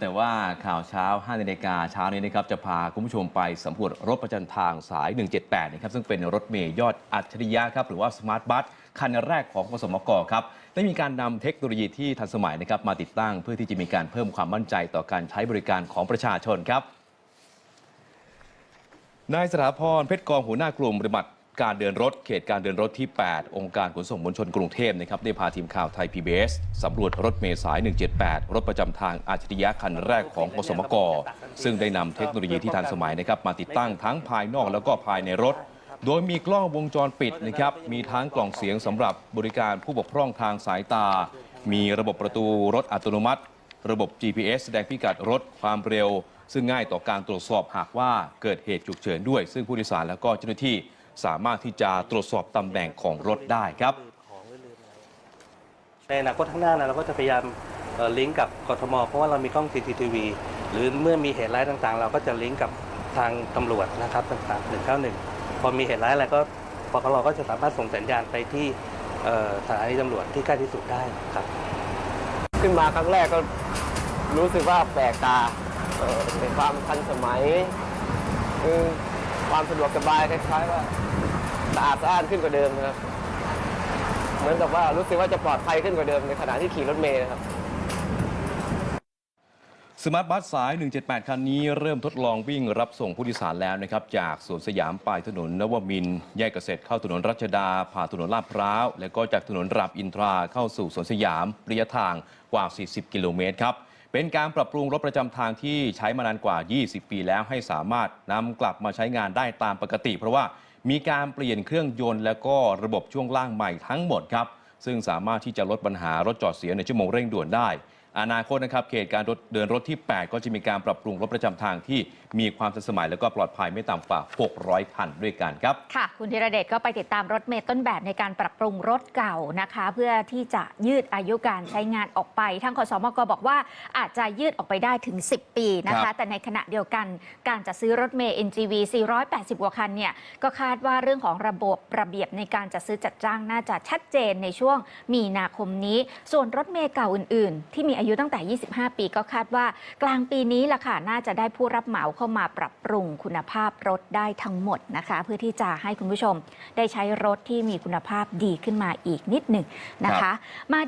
แต่ว่าข่าวเช้า5นาฬิกาเช้านี้นะครับจะพาคุณผู้ชมไปสำรวจรถประจันทางสาย 178 นะครับซึ่งเป็นรถเมย์ยอดอัจฉริยะครับหรือว่าสมาร์ทบัสคันแรกของกสมกครับได้มีการนำเทคโนโลยีที่ทันสมัยนะครับมาติดตั้งเพื่อที่จะมีการเพิ่มความมั่นใจต่อการใช้บริการของประชาชนครับนายสถาพรเพชรกองหัวหน้ากลุ่มปฏิบัติ การเดินรถเขตการเดินรถที่ 8 องค์การขนส่งมวลชนกรุงเทพนะครับได้พาทีมข่าวไทย PBS สำรวจรถเมลสาย 178 รถประจำทางอาชริยะคันแรกของกสมก ซึ่งได้นำเทคโนโลยีที่ทันสมัยนะครับมาติดตั้งทั้งภายนอกแล้วก็ภายในรถ โดยมีกล้องวงจรปิดนะครับมีทั้งกล่องเสียงสำหรับบริการผู้บกพร่องทางสายตา มีระบบประตูรถอัตโนมัติ ระบบ GPS แสดงพิกัดรถความเร็ว ซึ่งง่ายต่อการตรวจสอบหากว่าเกิดเหตุฉุกเฉินด้วย ซึ่งผู้โดยสารแล้วก็เจ้าหน้าที่ สามารถที่จะตรวจสอบตำแหน่งของรถได้ครับ ในอนาคตข้างหน้านะเราก็จะพยายามเอ่อลิงก์กับกทม เพราะว่าเรามีกล้อง CCTV หรือเมื่อมีเหตุร้ายต่างๆ เราก็จะลิงก์กับทางตำรวจนะครับต่างๆ191 พอมีเหตุร้ายอะไรก็ปครก็จะสามารถส่งสัญญาณไปที่เอ่อสถานีตำรวจที่ใกล้ที่สุดได้ครับ ขึ้นมาครั้งแรกก็รู้สึกว่าแปลกตาเอ่อเป็นความทันสมัยคือ ความสะดวกสบายคล้ายๆว่าสะอาดสะอ้านขึ้นกว่าเดิมนะครับ เหมือนกับว่ารู้สึกว่าจะปลอดภัยขึ้นกว่าเดิมในขณะที่ขี่รถเมล์นะครับสมาร์ทบัสสาย 178 คันนี้เริ่มทดลองวิ่งรับส่งผู้โดยสารแล้วนะครับ จากสวนสยามไปถนนนวมิน แยกเกษตรเข้าถนนรัชดา ผ่านถนนลาดพร้าว แล้วก็จากถนนรามอินทราเข้าสู่สวนสยามระยะทางกว่า 40 กิโลเมตรครับ เป็นการปรับปรุงรถประจำทางที่ใช้มานานกว่า 20 ปีแล้วให้สามารถนำกลับมาใช้งานได้ตามปกติ เพราะว่ามีการเปลี่ยนเครื่องยนต์ และก็ระบบช่วงล่างใหม่ทั้งหมดครับ ซึ่งสามารถที่จะลดปัญหารถจอดเสียในชั่วโมงเร่งด่วนได้ อนาคตนะครับเขตการเดินรถที่ 8 ก็จะมีการปรับปรุงรถประจำทางที่มีความทันสมัยและก็ปลอดภัยไม่ต่ำกว่า 600 คันด้วยกันครับ ค่ะ คุณธีรเดชก็ไปติดตามรถเมล์ต้นแบบในการปรับปรุงรถเก่านะคะ เพื่อที่จะยืดอายุการใช้งานออกไป ทางขสมกบอกว่าอาจจะยืดออกไปได้ถึง 10 ปีนะครัคะแต่ในขณะเดียวกันการจะซื้อรถเมล์ NGV 480 กว่าคันเนี่ยก็คาดว่าเรื่องของระบบระเบียบในการจัดซื้อจัดจ้างน่าจะชัดเจนในช่วงมีนาคมนี้ ส่วนรถเมล์เก่าอื่น ๆ ที่มีอายุตั้งแต่ 25 ปีก็คาดว่า กลางปีนี้ล่ะค่ะน่าจะได้ผู้รับเหมาเข้ามาปรับปรุงคุณภาพรถได้ทั้งหมดนะคะ เพื่อที่จะให้คุณผู้ชมได้ใช้รถที่มีคุณภาพดีขึ้นมาอีกนิดหนึ่งนะคะมา